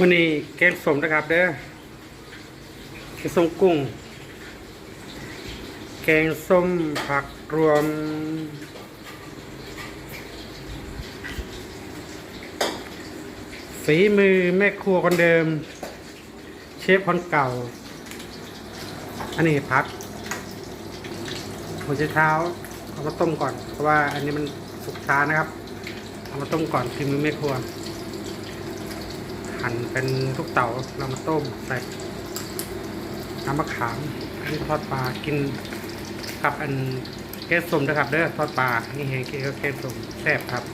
มันนี่แกงส้มนะครับเด้อแกงส้มกุ้ง แกงส้มผักรวม ฝีมือแม่ครัวคนเดิม เชฟคนเก่า อันนี้พักหัวไชเท้าเอามาต้มก่อน เพราะว่าอันนี้มันสุกช้านะครับ เอามาต้มก่อนฝีมือแม่ครัว หั่นเป็นลูกเต๋าเรามาต้มใส่น้ำมะขามอันนี้ทอดปลากินกับอันแกงส้มนะครับเด้อทอดปลานี่เห็นกินกับแกงส้มแซ่บครับ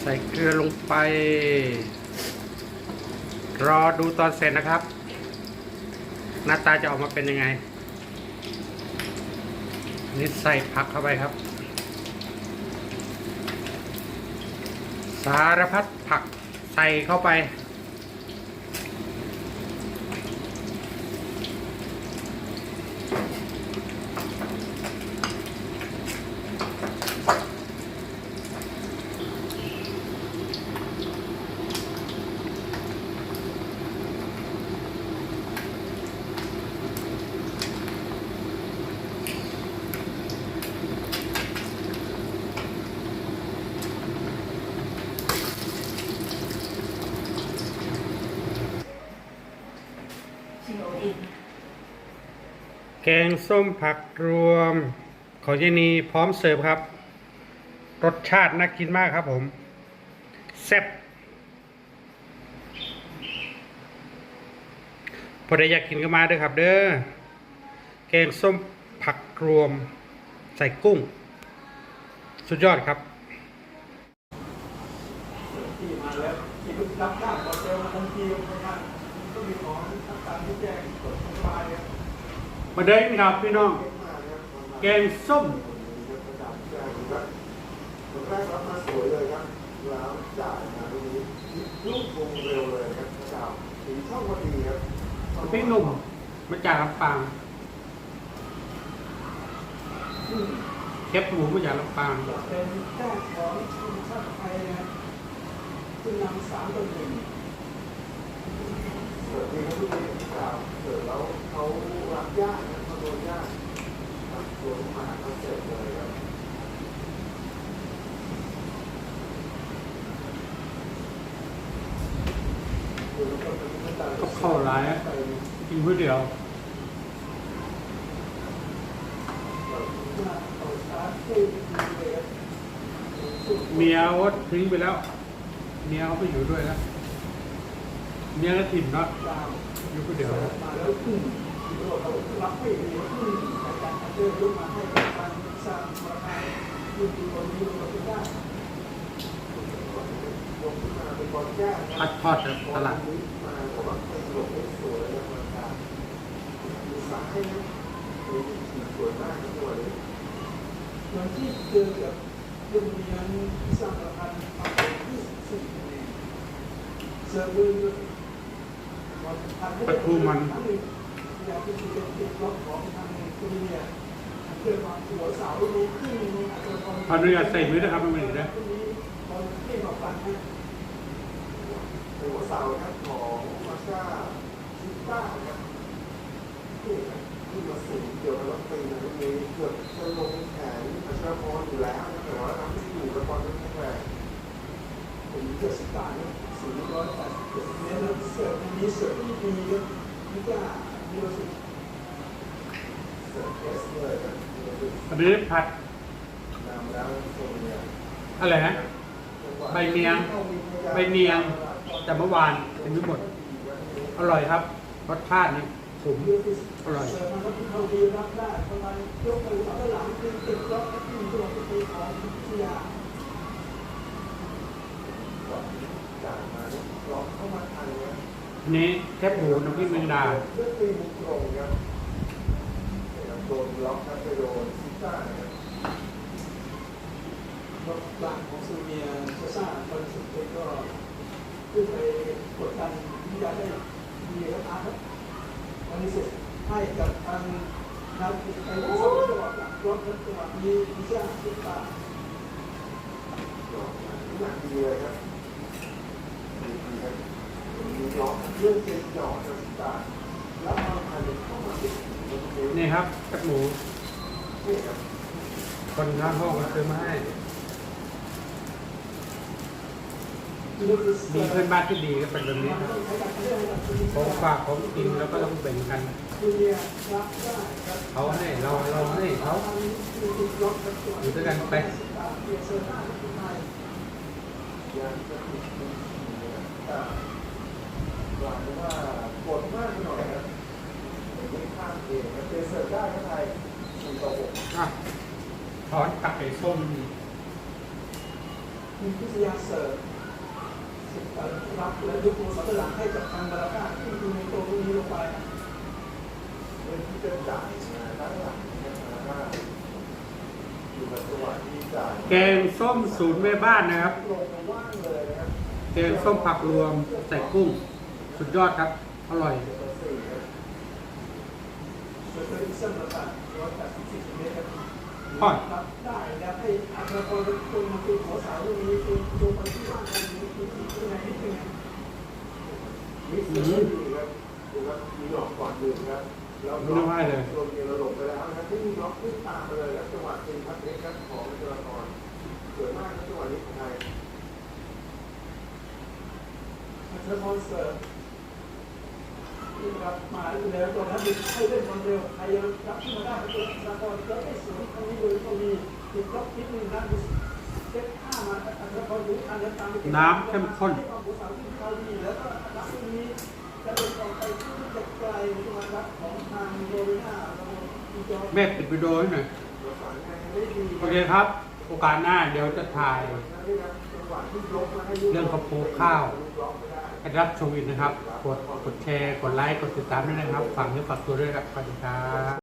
ใส่เกลือลงไป รอดูตอนเสร็จนะครับ หน้าตาจะออกมาเป็นยังไง นี่ใส่ผักเข้าไปครับ สารพัดผักใส่เข้าไป แกงส้มผักรวม ของเจนีพร้อมเสิร์ฟครับ รสชาติน่ากินมากครับผม แซ่บพอได้อยากกินก็มาด้อครับ เด้อแกงส้มผักรวม ใส่กุ้ง สุดยอดครับที่มาแล้วที่รับจ้างต่อเซลล์มาทันทีทำงานก็มีของทั้งการที่แจ้งกดสบายครับ มาเด้ครับพี่น้อง แกงส้มประจำแจ้งครับคนแรกรับมาสวยเลยครับแล้วจ่ายมาตรงนี้ลูกวงเร็วเลยครับประจำถึงช่องพอดีครับพริกหนุ่มมาจากลำปางแคบหมูมาจากลำปางเป็นแจ้ของทีมชาติไทยนะครับซึ่งนำสามต่อหนึ่งเกิดที่เขาพูดถึงข่าวเกิดแล้วเขา รับยากนะเขาโดนยากครับโดนมาเขาเสร็จเลยครับก็เข้าร้ายกินเพื่อเดียวเมียวัดทิ้งไปแล้ว เมียเขาไปอยู่ด้วยแล้วเมียก็ถิ่มเนาะอยู่คนเดียวแล้ว พัดทอดจากตลาดหลังที่เจอกับโรงเรียนที่สร้างประพันธ์มาเป็นที่สุดเลยเซอร์เวอร์อ ยากที่จะเป็นล็อกของทางคุณเนี่ยเกิดมาหัวเสารู้ขึ้นอาจจะตอนขออนุญาตใส่มือนะครับไม่เป็นไรนะตรงนี้ตอนที่มาฟันนะหัวเสาครับของมาซาซิต้าครับที่ที่มาสูงเกี่ยวกับรถตีนะตรงนี้เกือบจะลงแขนอัชรพรอยู่แล้วแต่ว่าทำไม่อยู่กับความเป็นแข็งแรงผมเกิดสิบตาเนี่ยสูงร้อยแปดสิบเจ็ดเมตรเสิร์ฟมีเสิร์ฟที่ดีครับนี่ก็มีรู้สึกเสิร์ฟเอสเลยครับมีรู้สึก อันนี้ผัดอะไรนะใบเมียง ใบเมียงแต่เมื่อวานเป็นทั้งหมด อร่อยครับ รสชาตินี่สมอร่อย นะอันนี้แคบหมูน้ำพริกแมงดาเลือกตีมุกตรงครับโดนล็อกครับไปโดนซิต้าครับรถหลังของซูเมียโซซ่าตอนสุดท้ายก็ขึ้นไปกดดันที่จะได้มีครับอาร์ตครับวันนี้เสร็จให้กับทางครับแต่ว่าสองจังหวะหลังรถนั้นจังหวะนี้พิชาสุดตาหนักดีเลยครับ นี่ครับกระหมูคนข้างห้องก็ซื้อมาให้มีเพื่อนบ้านที่ดีก็เป็นแบบนี้ครับของฝากของกินแล้วก็ต้องแบ่งกัน เขาให้เราเราให้เขาอยู่ด้วยกันไปอแต่หวังว่ากดมากหน่อยครับไม่ข้าม เองครับเจเสิร์ได้ก็ไทยสี่ต่อหกอะถอนตักไก่ส้มมีพิทยาเสิร์ฟสิรับและยุคโมสัตหลังให้กับทางบาราก้าที่คือในตัวนี้ลงไปเป็นที่จะจ่ายนะด้านหลังนะครับอยู่กับจังหวะที่จ่ายแกงส้มสูตรแม่บ้านนะครับลงว่างเลยนะครับแกงส้มผักรวมใส่กุ้ง สุดยอดครับ อร่อย ร์สี่ครับเบอร์สี่เส้นประสาทร้อยแปดสิบสี่เมตรครับอ่อนรับได้แล้วให้อัครพรเป็นคนมาคือหัวสาวตรงนี้คือดูคนที่ว่างตรงนี้คือที่ไหนนิดนึงมิสเตอร์ดีครับดูครับมีหลอกก่อนดื่มครับแล้วไม่ต้องให้เลยลงเยลหลบไปแล้วครับที่มีล็อกขึ้นตามไปเลยครับจังหวะเป็นพัดเล็กครับของจราพรสวยมากครับจังหวะนี้ของไทยอัครพรเสิร์ฟ ครับมาแล้วตอนนั้นให้เล่นบอลเร็วใครรับขึ้นมาได้ตัวสากลแล้วได้สวนตรงนี้เลยก็มีติดลบนิดนึงนะเซ็ตข้ามาอันนั้นพอรู้อันนั้นตามน้ำเข้มข้นให้ความขาดีแล้วก็รับนี้จะเป็นต่อไปที่จะไกลมารับของทางโรบิน่าแม่ปิดวิดีโอให้หน่อยโอเคครับ โอกาสหน้าเดี๋ยวจะถ่าย เรื่องข้าวโพดข้าว ให้รับชมอีกนะครับ กดกดแชร์ กดไลค์ กดติดตามด้วยนะครับ ฝากเนื้อฝากตัวด้วยครับสวัสดีครับ